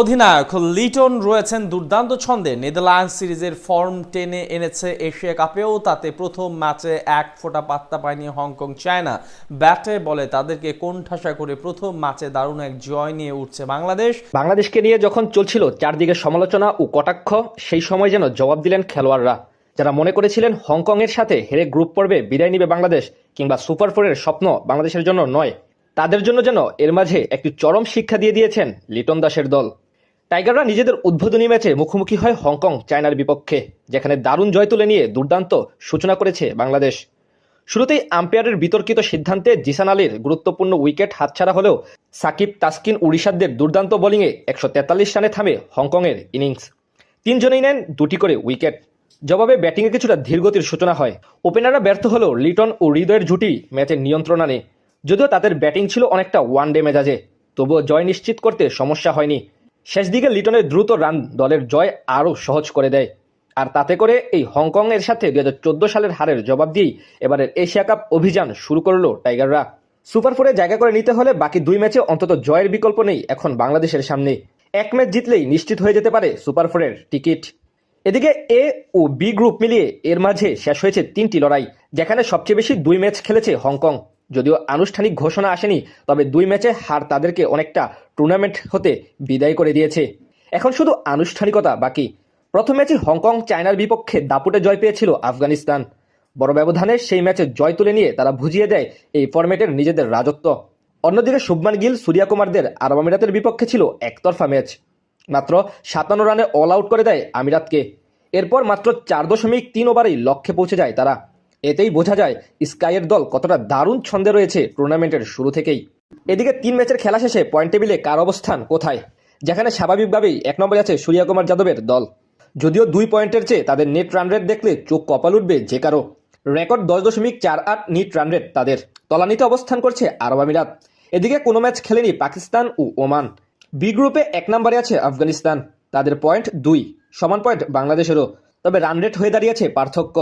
অধিনায়ক লিটন রয়েছেন দুর্দান্ত ছন্দে। নেদারল্যান্ড সিরিজের ফর্ম টেনে এনেছে এশিয়া কাপেও, তাতে প্রথম ম্যাচে এক ফোঁটা পাত্তা পায়নি হংকং চায়না। ব্যাটে বলে তাদেরকে কোণঠাসা করে প্রথম ম্যাচে দারুণ এক জয় নিয়ে উঠছে বাংলাদেশ। বাংলাদেশকে নিয়ে যখন চলছিল চারদিকে সমালোচনা ও কটাক্ষ, সেই সময় যেন জবাব দিলেন খেলোয়াড়রা। যারা মনে করেছিলেন হংকংয়ের সাথে হেরে গ্রুপ পর্বে বিদায় নিবে বাংলাদেশ কিংবা সুপার ফোরের স্বপ্ন বাংলাদেশের জন্য নয়, তাদের জন্য যেন এর মাঝে একটি চরম শিক্ষা দিয়ে দিয়েছেন লিটন দাসের দল। টাইগাররা নিজেদের উদ্বোধনী ম্যাচে মুখোমুখি হয় হংকং, চায়নার বিপক্ষে, যেখানে দারুণ জয় তুলে নিয়ে দুর্দান্ত সূচনা করেছে বাংলাদেশ। শুরুতেই আম্পায়ারের বিতর্কিত সিদ্ধান্তে জিসান আলীর গুরুত্বপূর্ণ উইকেট হাতছাড়া হলেও সাকিব তাসকিন উড়িষ্যাদের দুর্দান্ত বোলিংয়ে একশো তেতাল্লিশ রানে থামে হংকংয়ের ইনিংস। তিনজনেই নেন দুটি করে উইকেট। জবাবে ব্যাটিংয়ে কিছুটা ধীরগতির সূচনা হয়। ওপেনাররা ব্যর্থ হলেও লিটন ও হৃদয়ের জুটি ম্যাচের নিয়ন্ত্রণ আনে। যদিও তাদের ব্যাটিং ছিল অনেকটা ওয়ান ডে মেজাজে, তবুও জয় নিশ্চিত করতে সমস্যা হয়নি। শেষ দিকে লিটনের দ্রুত রান দলের জয় আরও সহজ করে দেয়। আর তাতে করে এই হংকং এর সাথে দুই হাজার চোদ্দ সালের হারের জবাব দিয়েই এবারের এশিয়া কাপ অভিযান শুরু করল টাইগাররা। সুপার ফোরে জায়গা করে নিতে হলে বাকি দুই ম্যাচে অন্তত জয়ের বিকল্প নেই এখন বাংলাদেশের সামনে। এক ম্যাচ জিতলেই নিশ্চিত হয়ে যেতে পারে সুপার ফোরের টিকিট। এদিকে এ ও বি গ্রুপ মিলিয়ে এর মাঝে শেষ হয়েছে তিনটি লড়াই, যেখানে সবচেয়ে বেশি দুই ম্যাচ খেলেছে হংকং। যদিও আনুষ্ঠানিক ঘোষণা আসেনি, তবে দুই ম্যাচে হার তাদেরকে অনেকটা টুর্নামেন্ট হতে বিদায় করে দিয়েছে। এখন শুধু আনুষ্ঠানিকতা বাকি। প্রথম ম্যাচে হংকং চায়নার বিপক্ষে দাপুটে জয় পেয়েছিল আফগানিস্তান। বড় ব্যবধানে সেই ম্যাচে জয় তুলে নিয়ে তারা বুঝিয়ে দেয় এই ফরম্যাটের নিজেদের রাজত্ব। অন্যদিকে শুভমান গিল সূর্যা কুমারদের আরব আমিরাতের বিপক্ষে ছিল একতরফা ম্যাচ। মাত্র সাতান্ন রানে অল আউট করে দেয় আমিরাতকে। এরপর মাত্র চার দশমিক তিন ওভারেই লক্ষ্যে পৌঁছে যায় তারা। এতেই বোঝা যায় স্কাইয়ের দল কতটা দারুণ ছন্দে রয়েছে টুর্নামেন্টের শুরু থেকেই। এদিকে তিন ম্যাচের খেলা শেষে পয়েন্ট টেবিলে কার অবস্থান, কোথায়? যেখানে স্বাভাবিকভাবেই এক নম্বরে আছে সূর্যকুমার যাদবের দল। যদিও দুই পয়েন্টের চেয়ে তাদের নেট রান রেট দেখলে চোখ কপাল উঠবে যে কারও। রেকর্ড দশ দশমিক চার আট নিট রান রেট তাদের। তলানিতে অবস্থান করছে আরব আমিরাত। এদিকে কোনো ম্যাচ খেলেনি পাকিস্তান ও ওমান। বি গ্রুপে এক নম্বরে আছে আফগানিস্তান। তাদের পয়েন্ট দুই, সমান পয়েন্ট বাংলাদেশেরও। তবে রান রেট হয়ে দাঁড়িয়েছে পার্থক্য।